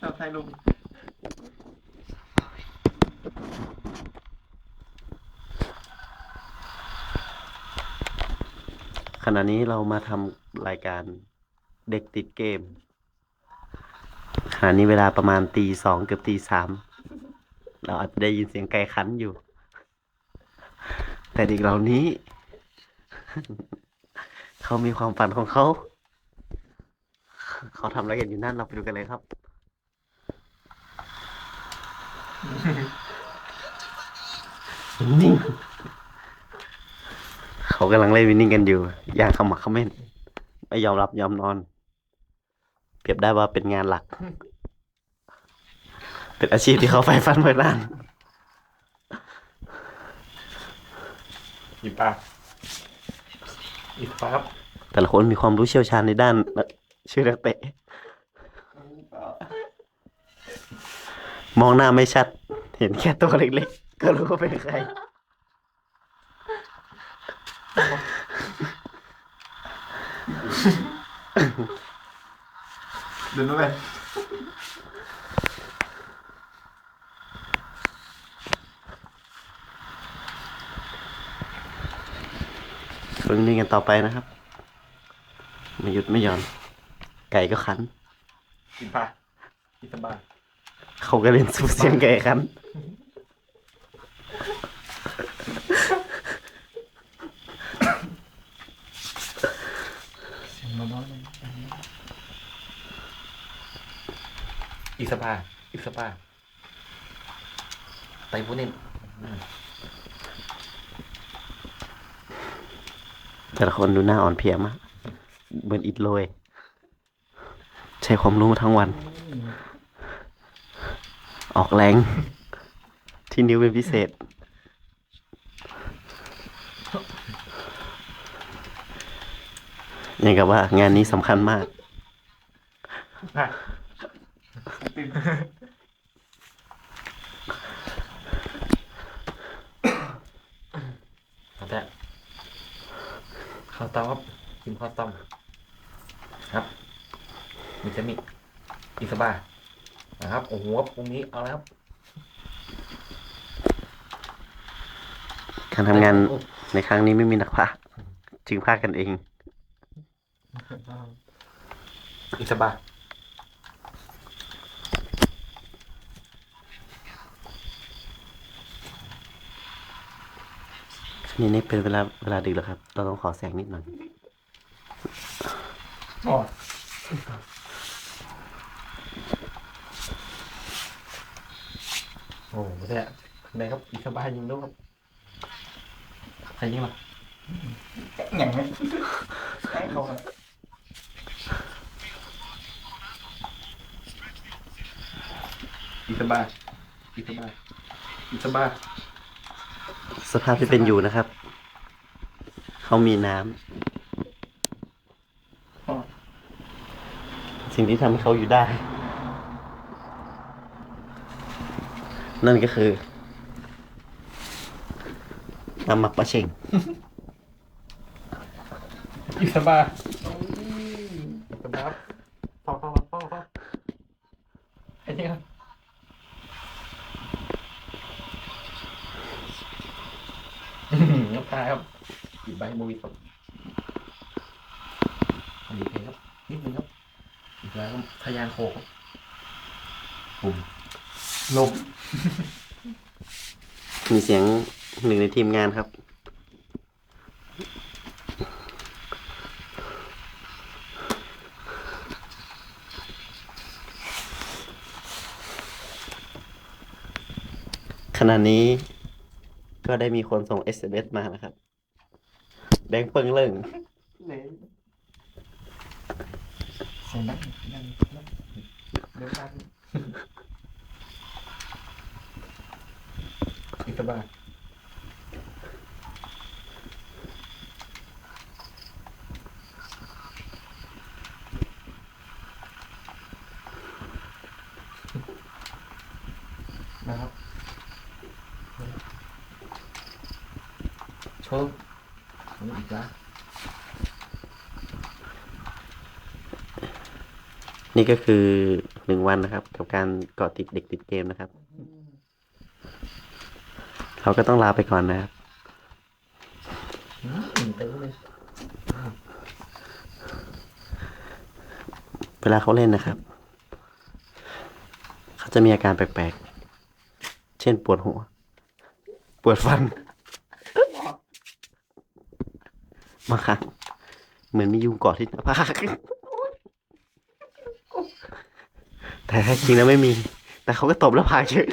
ชอบถ่ายรูปขณะนี้เรามาทำรายการเด็กติดเกม ขณะนี้เวลาประมาณตีสองเกือบตีสามเราอาจจะได้ยินเสียงไก่ขันอยู่ แต่เด็กเหล่านี้ เขามีความฝันของเขา เขาทำอะไรกันอยู่นั่นเราไปดูกันเลยครับ นิ่งเขากำลังเล่นวินนิ่งกันอยู่ อย่างขมักเขม้นไม่ยอมรับยอมนอน เปรียบได้ว่าเป็นงานหลัก เป็นอาชีพที่เขาใฝ่ฝันมานานหยิบปลาหยิบปลาครับแต่ละคนมีความรู้เชี่ยวชาญในด้าน ชื่อนักเตะ มองหน้าไม่ชัด เห็นแค่ตัวเล็กๆ ก็รู้ว่าเป็นใคร เดินมาไปฝึกนิ่งกันต่อไปนะครับ ไม่หยุดไม่หย่อน ไก่ก็ขัน กินปลากินสบาย เขาก็เล่นสู้เสียงไก่ขัน เสียงน้อยๆเลยอีกสบายอีกสบายไตผู้เน้นแต่ละคนดูหน้าอ่อนเพลียมากเหมือนอิดโรย ใช้ความรู้มาทั้งวัน ออกแรง ที่นิ้วเป็นพิเศษย่างกับว่างานนี้สำคัญมากอะติดเอาแต่ข้าวต้มครับกินข้าวต้มครับ มีจะมีอีกสบา นะครับโอ้โหตรงนี้เอาแล้วครับการทำงานในครั้งนี้ไม่มีนักพากย์จึงพากย์กันเอง อีกสบายนี่นี่เป็นเวลาเวลาดึกแล้วครับ เราต้องขอแสงนิดหน่อยอ๋อ โอ้โหเนี่ยไหนครับอีกสบายยิงลูกครับใครยิงล่ะอย่างนี้ใช่เขาครับอีกสบายอีกสบายอีกสบายสภาพที่เป็นอยู่นะครับ เขามีน้ำอ๋อสิ่งที่ทำให้เขาอยู่ได้ นั่นก็คือน้ำหมักปลาเชงอีกสบายอีกสบายครับพอพอพอพอไอ้นี่ครับอืมน้ำตาครับอีกใบมุยครับอันนี้เพลงครับนิดนึงครับอีกแล้วครับทะยานโคกครับปุ่ม ลมมีเสียงหนึ่งในทีมงานครับ ขณะนี้ก็ได้มีคนส่ง SMS มานะครับแบงค์เปิงเลิ่งเลยเสียงดังดังดังเดี๋ยวดังอีกส บายนะครับโชว์นี่อีกแล้วนี่ก็คือหนึ่งวันนะครับ กับการเกาะติดเด็กติดเกมนะครับ เราก็ต้องลาไปก่อนนะครับเวลาเขาเล่นนะครับ เขาจะมีอาการแปลกๆ เช่นปวดหัว ปวดฟันบางครั้งเหมือนมียุงเกาะที่หน้าผากแต่แท้จริงแล้วไม่มี แต่เขาก็ตบแล้วผากเฉย